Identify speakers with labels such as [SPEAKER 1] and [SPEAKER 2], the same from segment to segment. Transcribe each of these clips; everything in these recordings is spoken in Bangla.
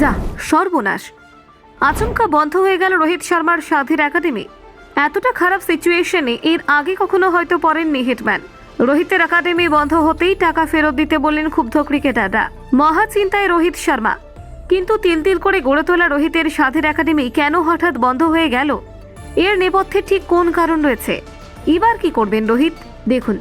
[SPEAKER 1] যা, সর্বনাশ। আচমকা বন্ধ হয়ে গেল রোহিত শর্মার সাধের একাডেমি। এতটা খারাপ সিচুয়েশনে এর আগে কখনো হয়তো পড়েননি হিটম্যান। রোহিতের একাডেমি বন্ধ হতেই টাকা ফেরত দিতে বললেন ক্ষুব্ধ ক্রিকেটাররা। মহা চিন্তায় রোহিত শর্মা। কিন্তু তিল তিল করে গড়ে তোলা রোহিতের সাধের একাডেমি কেন হঠাৎ বন্ধ হয়ে গেল? এর নেপথ্যে ঠিক কোন কারণ রয়েছে? এবার কি করবেন রোহিত? দেখুন।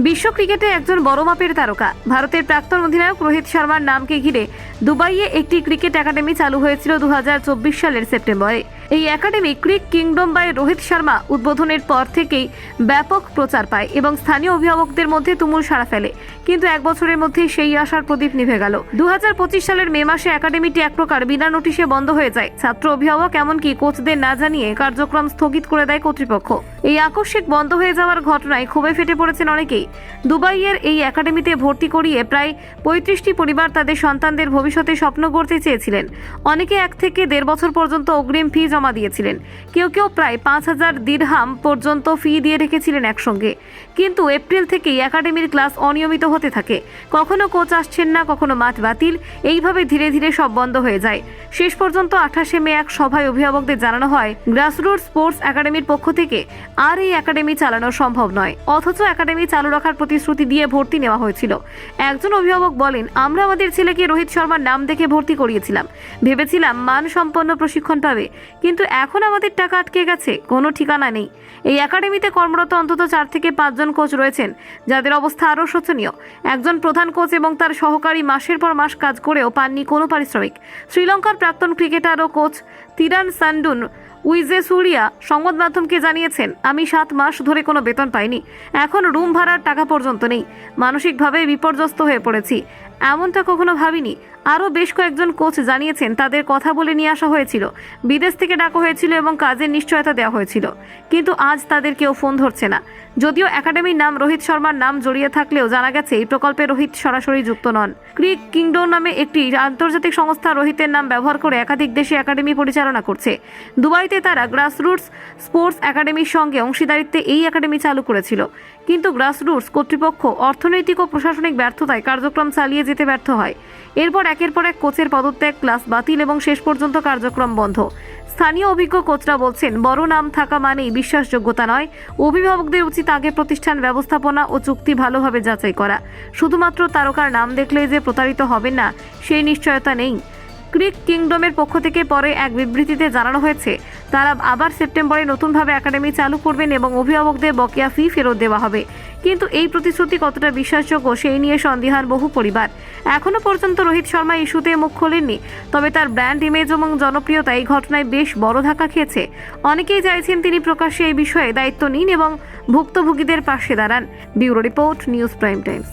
[SPEAKER 1] বিশ্ব ক্রিকেটে একজন বড় মাপের তারকা। ভারতের প্রাক্তন অধিনায়ক রোহিত শর্মার নামকে ঘিরে দুবাইয়ে একটি ক্রিকেট একাডেমি চালু হয়েছিল দু হাজার চব্বিশ সালের সেপ্টেম্বরে। এই academy crick kingdom by Rohit Sharma উদ্বোধনের পর থেকেই ব্যাপক প্রচার পায় এবং স্থানীয় অভিভাবকদের মধ্যে তুমুল সাড়া ফেলে। কিন্তু এক বছরের মধ্যেই সেই আশার প্রদীপ নিভে গেল। দু হাজার পঁচিশ সালের মে মাসে একাডেমিটি এক প্রকার বিনা নোটিশে বন্ধ হয়ে যায়। ছাত্র অভিভাবক এমনকি কোচদের না জানিয়ে কার্যক্রম স্থগিত করে দেয় কর্তৃপক্ষ। এই আকস্মিক বন্ধ হয়ে যাওয়ার ঘটনায় ক্ষোভে ফেটে পড়েছেন অনেকেই। দুবাইয়ের এই একাডেমিতে ভর্তি করিয়ে প্রায় পঁয়ত্রিশটি পরিবার তাদের সন্তানদের ভবিষ্যতে স্বপ্ন গড়তে চেয়েছিলেন। অনেকে এক থেকে দেড় বছর পর্যন্ত অগ্রিম ফি জমা দিয়েছিলেন। কেউ কেউ প্রায় পাঁচ হাজার দিরহাম পর্যন্ত ফি দিয়ে রেখেছিলেন একসঙ্গে। কিন্তু এপ্রিল থেকেই একাডেমির ক্লাস অনিয়মিত হতে থাকে। কখনো কোচ আসছেন না, কখনো মাঠ বাতিল। এইভাবে ধীরে ধীরে সব বন্ধ হয়ে যায়। শেষ পর্যন্ত আঠাশে মে এক সভায় অভিভাবকদের জানানো হয়, গ্রাসরুট স্পোর্টস একাডেমির পক্ষ থেকে আর এই একাডেমি চালানো সম্ভব নয়। অথচ একাডেমি চালু রাখার প্রতিশ্রুতি দিয়ে ভর্তি নেওয়া হয়েছিল। একজন অভিভাবক বলেন, আমরা আমাদের ছেলেকে রোহিত শর্মার নাম দেখে ভর্তি করিয়েছিলাম। ভেবেছিলাম মানসম্পন্ন প্রশিক্ষণ পাবে। কিন্তু এখন আমাদের টাকা আটকে গেছে, কোনো ঠিকানা নেই। এই একাডেমিতে কর্মরত অন্তত চার থেকে পাঁচজন কোচ রয়েছেন, যাদের অবস্থা আরও শোচনীয়। একজন প্রধান কোচ এবং তার সহকারী মাসের পর মাস কাজ করেও পাননি কোনো পারিশ্রমিক। শ্রীলঙ্কার প্রাক্তন ক্রিকেটার ও কোচ তিরান সান্ডুন উইজে সুরিয়া সংবাদ মাধ্যমকে জানিয়েছেন, আমি সাত মাস ধরে কোনো বেতন পাইনি। এখন রুম ভাড়ার টাকা পর্যন্ত নেই। মানসিকভাবে বিপর্যস্ত হয়ে পড়েছি। এমনটা কখনো ভাবিনি। আরও বেশ কয়েকজন কোচ জানিয়েছেন, তাদের কথা বলে নিয়ে আসা হয়েছিল। বিদেশ থেকে ডাকা হয়েছিল এবং কাজের নিশ্চয়তা দেওয়া হয়েছিল। কিন্তু আজ তাদের কেউ ফোন ধরছে না। যদিও একাডেমির নাম রোহিত শর্মার নাম জড়িয়ে থাকলেও জানা গেছে, এই প্রকল্পে রোহিত সরাসরি যুক্ত নন। ক্রিক কিংডম নামে একটি আন্তর্জাতিক সংস্থা রোহিতের নাম ব্যবহার করে একাধিক দেশে একাডেমি পরিচালনা করছে। দুবাইতে তারা গ্রাসরুটস স্পোর্টস একাডেমির সঙ্গে অংশীদারিত্বে এই একাডেমি চালু করেছিল। কিন্তু গ্রাসরুটস কর্তৃপক্ষ, অর্থনৈতিক ও প্রশাসনিক ব্যর্থতায় কার্যক্রম চালিয়ে যেতে ব্যর্থ হয়। এরপর একের পর এক কোচের পদত্যাগ, ক্লাস বাতিল এবং শেষ পর্যন্ত কার্যক্রম বন্ধ। স্থানীয় অভিজ্ঞ কোচরা বলছেন, বড় নাম থাকা মানেই বিশ্বাসযোগ্যতা নয়। অভিভাবকদের উচিত আগে প্রতিষ্ঠান ব্যবস্থাপনা ও চুক্তি ভালোভাবে যাচাই করা। শুধুমাত্র তারকার নাম দেখলেই যে প্রতারিত হবেন না, সেই নিশ্চয়তা নেই। ক্রিক কিংডমের পক্ষ থেকে পরে এক বিবৃতিতে জানানো হয়েছে, তারা আবার সেপ্টেম্বরে নতুনভাবে একাডেমি চালু করবেন এবং অভিভাবকদের বকেয়া ফি ফেরত দেওয়া হবে। কিন্তু এই প্রতিশ্রুতি কতটা বিশ্বাসযোগ্য সেই নিয়ে সন্দিহান বহু পরিবার। এখনও পর্যন্ত রোহিত শর্মা ইস্যুতে মুখ খোলেননি, তবে তার ব্র্যান্ড ইমেজ এবং জনপ্রিয়তা এই ঘটনায় বেশ বড় ধাক্কা খেয়েছে। অনেকেই চাইছেন তিনি প্রকাশ্যে এই বিষয়ে দায়িত্ব নিন এবং ভুক্তভোগীদের পাশে দাঁড়ান। Bureau report, News Prime Times.